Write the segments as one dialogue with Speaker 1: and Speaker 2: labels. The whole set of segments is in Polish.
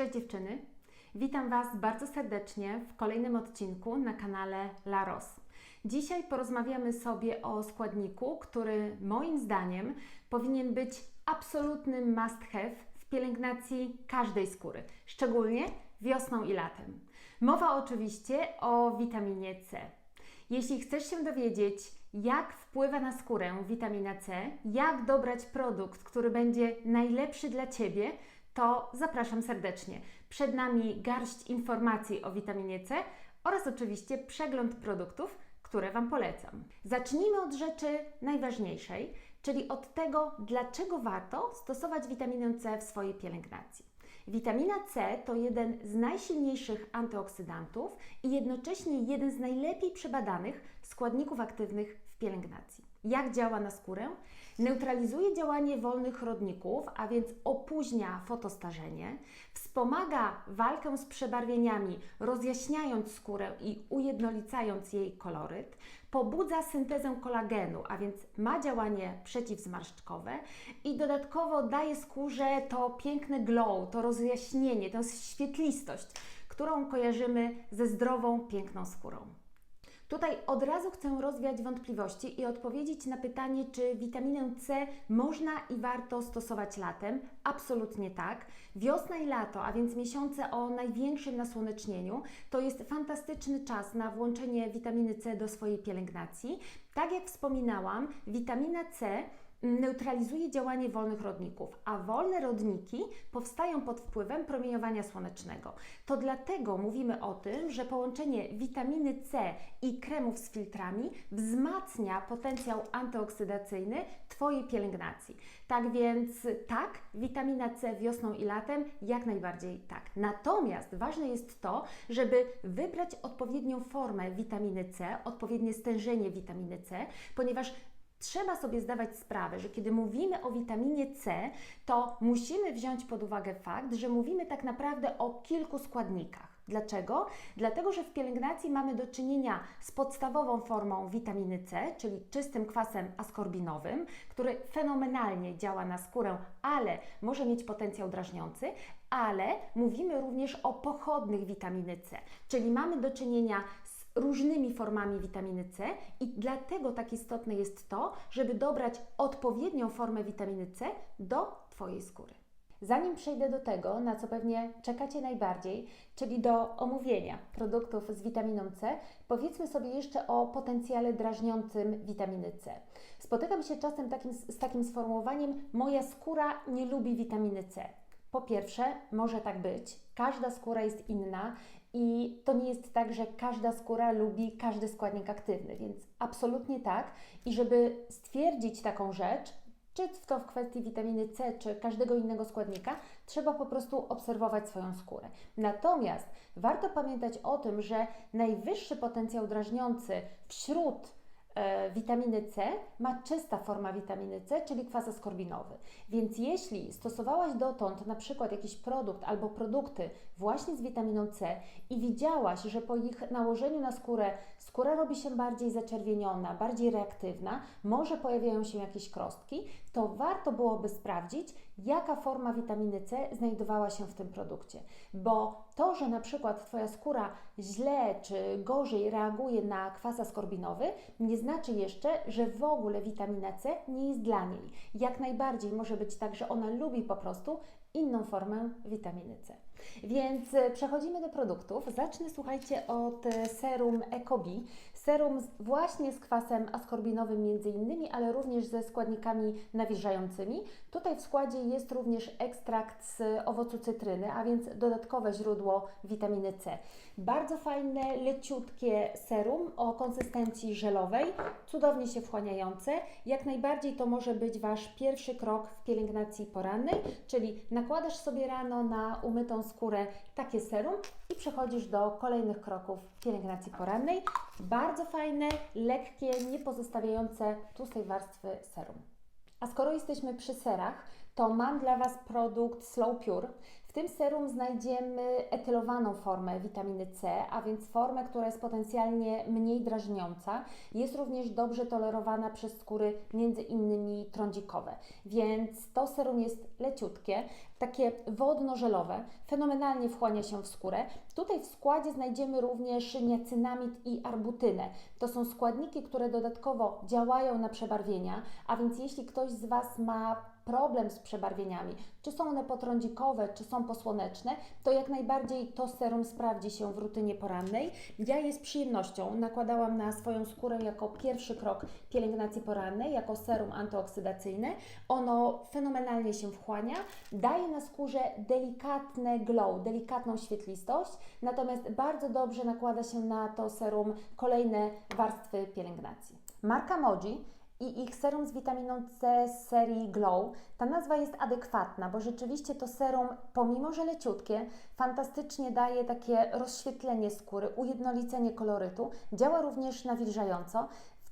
Speaker 1: Cześć dziewczyny! Witam Was bardzo serdecznie w kolejnym odcinku na kanale La Ros. Dzisiaj porozmawiamy sobie o składniku, który moim zdaniem powinien być absolutnym must have w pielęgnacji każdej skóry, szczególnie wiosną i latem. Mowa oczywiście o witaminie C. Jeśli chcesz się dowiedzieć, jak wpływa na skórę witamina C, jak dobrać produkt, który będzie najlepszy dla Ciebie, to zapraszam serdecznie. Przed nami garść informacji o witaminie C oraz oczywiście przegląd produktów, które Wam polecam. Zacznijmy od rzeczy najważniejszej, czyli od tego, dlaczego warto stosować witaminę C w swojej pielęgnacji. Witamina C to jeden z najsilniejszych antyoksydantów i jednocześnie jeden z najlepiej przebadanych składników aktywnych w pielęgnacji. Jak działa na skórę? Neutralizuje działanie wolnych rodników, a więc opóźnia fotostarzenie, wspomaga walkę z przebarwieniami, rozjaśniając skórę i ujednolicając jej koloryt, pobudza syntezę kolagenu, a więc ma działanie przeciwzmarszczkowe i dodatkowo daje skórze to piękne glow, to rozjaśnienie, tę świetlistość, którą kojarzymy ze zdrową, piękną skórą. Tutaj od razu chcę rozwiać wątpliwości i odpowiedzieć na pytanie, czy witaminę C można i warto stosować latem. Absolutnie tak. Wiosna i lato, a więc miesiące o największym nasłonecznieniu, to jest fantastyczny czas na włączenie witaminy C do swojej pielęgnacji. Tak jak wspominałam, witamina C neutralizuje działanie wolnych rodników, a wolne rodniki powstają pod wpływem promieniowania słonecznego. To dlatego mówimy o tym, że połączenie witaminy C i kremów z filtrami wzmacnia potencjał antyoksydacyjny Twojej pielęgnacji. Tak więc tak, witamina C wiosną i latem jak najbardziej tak. Natomiast ważne jest to, żeby wybrać odpowiednią formę witaminy C, odpowiednie stężenie witaminy C, ponieważ Trzeba sobie zdawać sprawę, że kiedy mówimy o witaminie C, to musimy wziąć pod uwagę fakt, że mówimy tak naprawdę o kilku składnikach. Dlaczego? Dlatego, że w pielęgnacji mamy do czynienia z podstawową formą witaminy C, czyli czystym kwasem askorbinowym, który fenomenalnie działa na skórę, ale może mieć potencjał drażniący, ale mówimy również o pochodnych witaminy C, czyli mamy do czynienia z różnymi formami witaminy C i dlatego tak istotne jest to, żeby dobrać odpowiednią formę witaminy C do Twojej skóry. Zanim przejdę do tego, na co pewnie czekacie najbardziej, czyli do omówienia produktów z witaminą C, powiedzmy sobie jeszcze o potencjale drażniącym witaminy C. Spotykam się czasem takim, z takim sformułowaniem: Moja skóra nie lubi witaminy C. Po pierwsze, może tak być, każda skóra jest inna i to nie jest tak, że każda skóra lubi każdy składnik aktywny, więc absolutnie tak. I żeby stwierdzić taką rzecz, czy to w kwestii witaminy C, czy każdego innego składnika, trzeba po prostu obserwować swoją skórę. Natomiast warto pamiętać o tym, że najwyższy potencjał drażniący wśród witaminy C ma czysta forma witaminy C, czyli kwas askorbinowy. Więc jeśli stosowałaś dotąd na przykład jakiś produkt albo produkty właśnie z witaminą C i widziałaś, że po ich nałożeniu na skórę skóra robi się bardziej zaczerwieniona, bardziej reaktywna, może pojawiają się jakieś krostki, to warto byłoby sprawdzić, jaka forma witaminy C znajdowała się w tym produkcie. Bo to, że na przykład Twoja skóra źle czy gorzej reaguje na kwas askorbinowy, nie znaczy jeszcze, że w ogóle witamina C nie jest dla niej. Jak najbardziej może być tak, że ona lubi po prostu inną formę witaminy C. Więc e, przechodzimy do produktów. Zacznę, słuchajcie, od e, serum Ecobi. Serum właśnie z kwasem askorbinowym między innymi, ale również ze składnikami nawilżającymi. Tutaj w składzie jest również ekstrakt z owocu cytryny, a więc dodatkowe źródło witaminy C. Bardzo fajne, leciutkie serum o konsystencji żelowej, cudownie się wchłaniające. Jak najbardziej to może być Wasz pierwszy krok w pielęgnacji porannej, czyli nakładasz sobie rano na umytą skórę takie serum i przechodzisz do kolejnych kroków pielęgnacji porannej. Bardzo fajne, lekkie, nie pozostawiające tłustej warstwy serum. A skoro jesteśmy przy serach, to mam dla Was produkt Slow Pure. W tym serum znajdziemy etylowaną formę witaminy C, a więc formę, która jest potencjalnie mniej drażniąca. Jest również dobrze tolerowana przez skóry, między innymi trądzikowe. Więc to serum jest leciutkie, takie wodno-żelowe, fenomenalnie wchłania się w skórę. Tutaj w składzie znajdziemy również niacynamid i arbutynę. To są składniki, które dodatkowo działają na przebarwienia, a więc jeśli ktoś z Was ma problem z przebarwieniami, czy są one potrądzikowe, czy są posłoneczne, to jak najbardziej to serum sprawdzi się w rutynie porannej. Ja je z przyjemnością nakładałam na swoją skórę jako pierwszy krok pielęgnacji porannej, jako serum antyoksydacyjne. Ono fenomenalnie się wchłania, daje na skórze delikatne glow, delikatną świetlistość, natomiast bardzo dobrze nakłada się na to serum kolejne warstwy pielęgnacji. Marka Moji i ich serum z witaminą C z serii Glow. Ta nazwa jest adekwatna, bo rzeczywiście to serum, pomimo że leciutkie, fantastycznie daje takie rozświetlenie skóry, ujednolicenie kolorytu, działa również nawilżająco.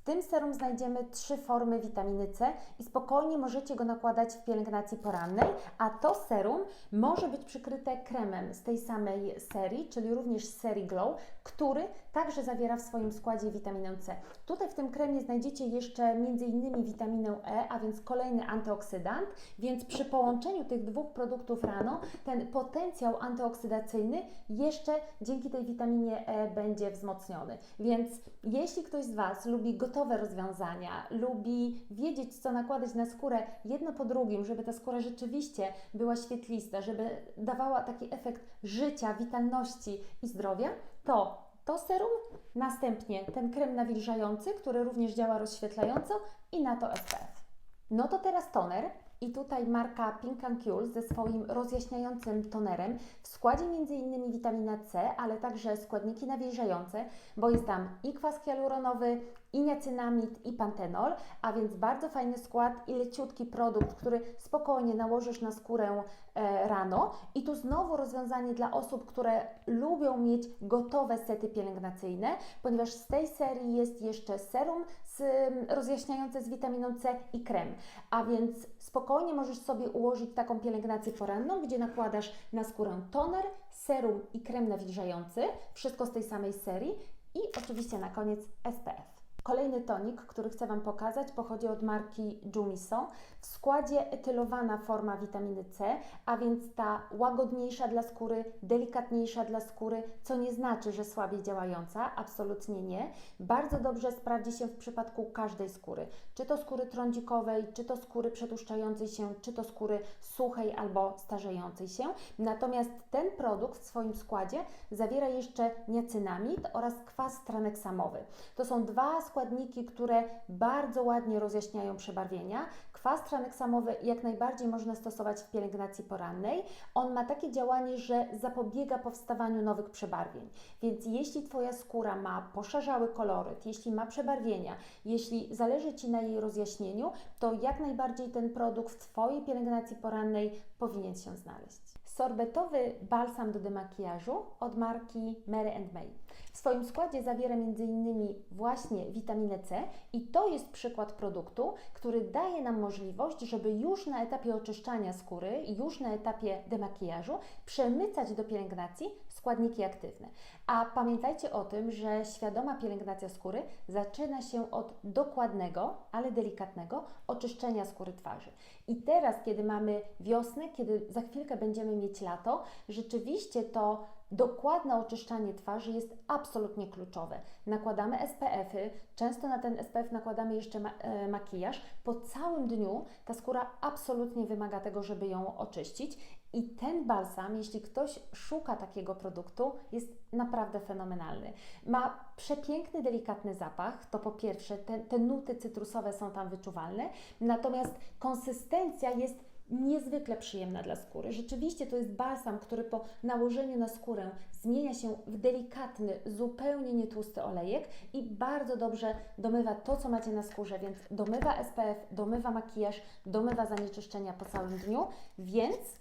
Speaker 1: Tym serum znajdziemy trzy formy witaminy C i spokojnie możecie go nakładać w pielęgnacji porannej, a to serum może być przykryte kremem z tej samej serii, czyli również z serii Glow, który także zawiera w swoim składzie witaminę C. Tutaj w tym kremie znajdziecie jeszcze m.in. witaminę E, a więc kolejny antyoksydant, więc przy połączeniu tych dwóch produktów rano ten potencjał antyoksydacyjny jeszcze dzięki tej witaminie E będzie wzmocniony. Więc jeśli ktoś z Was lubi gotowe rozwiązania, lubi wiedzieć, co nakładać na skórę jedno po drugim, żeby ta skóra rzeczywiście była świetlista, żeby dawała taki efekt życia, witalności i zdrowia, to to serum, następnie ten krem nawilżający, który również działa rozświetlająco i na to SPF. No to teraz toner. I tutaj marka Pink Cool ze swoim rozjaśniającym tonerem. W składzie m.in. witamina C, ale także składniki nawilżające, bo jest tam i kwas hialuronowy, i niacynamid, i pantenol, a więc bardzo fajny skład i leciutki produkt, który spokojnie nałożysz na skórę rano. I tu znowu rozwiązanie dla osób, które lubią mieć gotowe sety pielęgnacyjne, ponieważ z tej serii jest jeszcze serum z, rozjaśniające z witaminą C i krem, a więc spokojnie możesz sobie ułożyć taką pielęgnację poranną, gdzie nakładasz na skórę toner, serum i krem nawilżający, wszystko z tej samej serii i oczywiście na koniec SPF. Kolejny tonik, który chcę Wam pokazać, pochodzi od marki Jumiso. W składzie etylowana forma witaminy C, a więc ta łagodniejsza dla skóry, delikatniejsza dla skóry, co nie znaczy, że słabiej działająca, absolutnie nie. Bardzo dobrze sprawdzi się w przypadku każdej skóry, czy to skóry trądzikowej, czy to skóry przetłuszczającej się, czy to skóry suchej albo starzejącej się. Natomiast ten produkt w swoim składzie zawiera jeszcze niacynamid oraz kwas traneksamowy. To są dwa składniki, które bardzo ładnie rozjaśniają przebarwienia. Kwas traneksamowy jak najbardziej można stosować w pielęgnacji porannej. On ma takie działanie, że zapobiega powstawaniu nowych przebarwień. Więc jeśli Twoja skóra ma poszarzały koloryt, jeśli ma przebarwienia, jeśli zależy Ci na jej rozjaśnieniu, to jak najbardziej ten produkt w Twojej pielęgnacji porannej powinien się znaleźć. Sorbetowy balsam do demakijażu od marki Mary May. W swoim składzie zawiera m.in. właśnie witaminę C i to jest przykład produktu, który daje nam możliwość, żeby już na etapie oczyszczania skóry, już na etapie demakijażu przemycać do pielęgnacji składniki aktywne. A pamiętajcie o tym, że świadoma pielęgnacja skóry zaczyna się od dokładnego, ale delikatnego oczyszczenia skóry twarzy. I teraz, kiedy mamy wiosnę, kiedy za chwilkę będziemy mieć lato, rzeczywiście to dokładne oczyszczanie twarzy jest absolutnie kluczowe. Nakładamy SPF-y, często na ten SPF nakładamy jeszcze ma e, makijaż. Po całym dniu ta skóra absolutnie wymaga tego, żeby ją oczyścić. I ten balsam, jeśli ktoś szuka takiego produktu, jest naprawdę fenomenalny. Ma przepiękny, delikatny zapach, to po pierwsze, te, te nuty cytrusowe są tam wyczuwalne, natomiast konsystencja jest niezwykle przyjemna dla skóry. Rzeczywiście to jest balsam, który po nałożeniu na skórę zmienia się w delikatny, zupełnie nietłusty olejek i bardzo dobrze domywa to, co macie na skórze, więc domywa SPF, domywa makijaż, domywa zanieczyszczenia po całym dniu, więc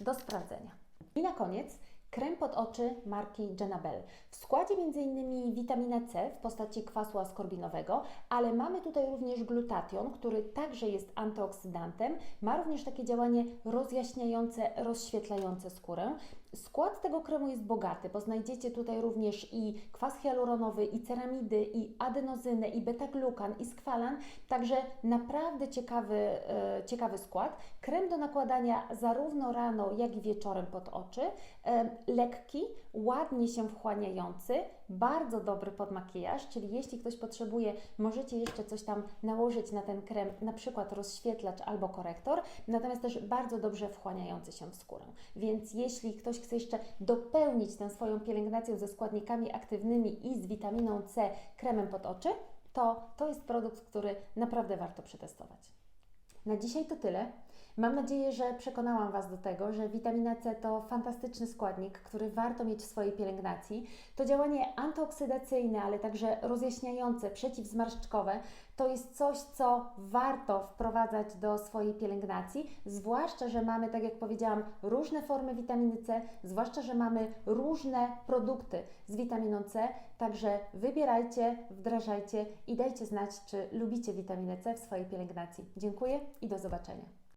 Speaker 1: do sprawdzenia. I na koniec krem pod oczy marki Janabel. W składzie m.in. witamina C w postaci kwasu askorbinowego, ale mamy tutaj również glutation, który także jest antyoksydantem, ma również takie działanie rozjaśniające, rozświetlające skórę. Skład tego kremu jest bogaty, bo znajdziecie tutaj również i kwas hialuronowy, i ceramidy, i adenozynę, i beta-glukan, i skwalan, także naprawdę ciekawy, e, ciekawy skład. Krem do nakładania zarówno rano, jak i wieczorem pod oczy. E, lekki, ładnie się wchłaniający, bardzo dobry pod makijaż, czyli jeśli ktoś potrzebuje, możecie jeszcze coś tam nałożyć na ten krem, na przykład rozświetlacz albo korektor, natomiast też bardzo dobrze wchłaniający się w skórę. Więc jeśli ktoś chce jeszcze dopełnić tę swoją pielęgnację ze składnikami aktywnymi i z witaminą C kremem pod oczy, to to jest produkt, który naprawdę warto przetestować. Na dzisiaj to tyle. Mam nadzieję, że przekonałam Was do tego, że witamina C to fantastyczny składnik, który warto mieć w swojej pielęgnacji. To działanie antyoksydacyjne, ale także rozjaśniające, przeciwzmarszczkowe to jest coś, co warto wprowadzać do swojej pielęgnacji, zwłaszcza, że mamy, tak jak powiedziałam, różne formy witaminy C, zwłaszcza, że mamy różne produkty z witaminą C, także wybierajcie, wdrażajcie i dajcie znać, czy lubicie witaminę C w swojej pielęgnacji. Dziękuję i do zobaczenia.